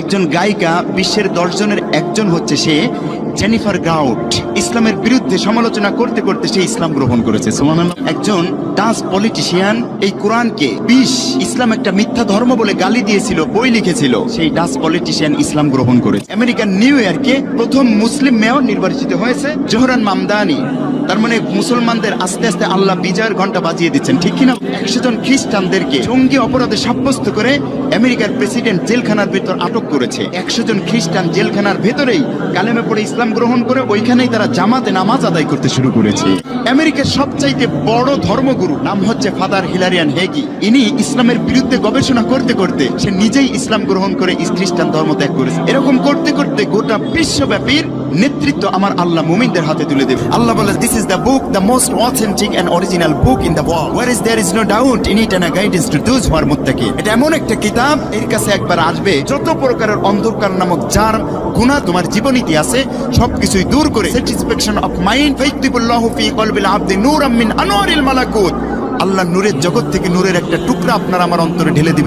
একজন গায়িকা বিশ্বের দশজনের একজন হচ্ছে সে জেনিফার গাউট ইসলামের বিরুদ্ধে সমালোচনা করতে করতে সে ইসলাম গ্রহণ করেছে। একজন ডাস পলিটিশিয়ান, এই কোরআনকে বিশ ইসলাম একটা মিথ্যা ধর্ম বলে গালি দিয়েছিল, বই লিখেছিল। সেই ডাস পলিটিশিয়ান ইসলাম গ্রহণ করেছে। আমেরিকান নিউ ইয়র্কে প্রথম মুসলিম মেয়র নির্বাচিত হয়েছে জোহরান মামদানি। তার মানে মুসলমানদের আস্তে আস্তে আল্লাহ বিজয়ের ঘণ্টা বাজিয়ে দিচ্ছেন, ঠিক কিনা? একশো জন খ্রিস্টানদেরকে জঙ্গি অপরাধে সাব্যস্ত করে আমেরিকার প্রেসিডেন্ট জেলখানার ভেতর আটক করেছে। একশো জন খ্রিস্টান জেলখানার ভেতরেই কালেমে পড়ে ইসলাম গ্রহণ করে ওইখানেই তারা জামাতে নামাজ আদায় করতে শুরু করেছে। আমেরিকার সবচাইতে বড় ধর্মগুরু নাম হচ্ছে ফাদার হিলারিয়ান হেগি। ইনি ইসলামের বিরুদ্ধে গবেষণা করতে করতে সে নিজেই ইসলাম গ্রহণ করে খ্রিস্টান ধর্ম ত্যাগ করেছে। এরকম করতে করতে গোটা বিশ্বব্যাপীর নেতৃত্ব আমার আল্লাহ মুমিনদের হাতে তুলে দেবে। আল্লাহ বলে this is the book the most authentic and original book in the world war is there is no doubt in it and guidance to those who are মুত্তাকিন এটা এমন একটা কিতাব, এর কাছে একবার আসবে। যত প্রকারের অন্ধকার নামক যার গুনাহ তোমার জীবনীতি আছে, সবকিছুই দূর করে স্যাটিসফ্যাকশন অফ মাইন্ড ফাইক্তিবুল্লাহু ফি কলবিল আবদি নূরাম মিন আনওয়ারিল মালাকুত। আল্লাহ নূরের জগৎ থেকে নূরের একটা টুকরা আপনার আমার অন্তরে ঢেলে দিবে।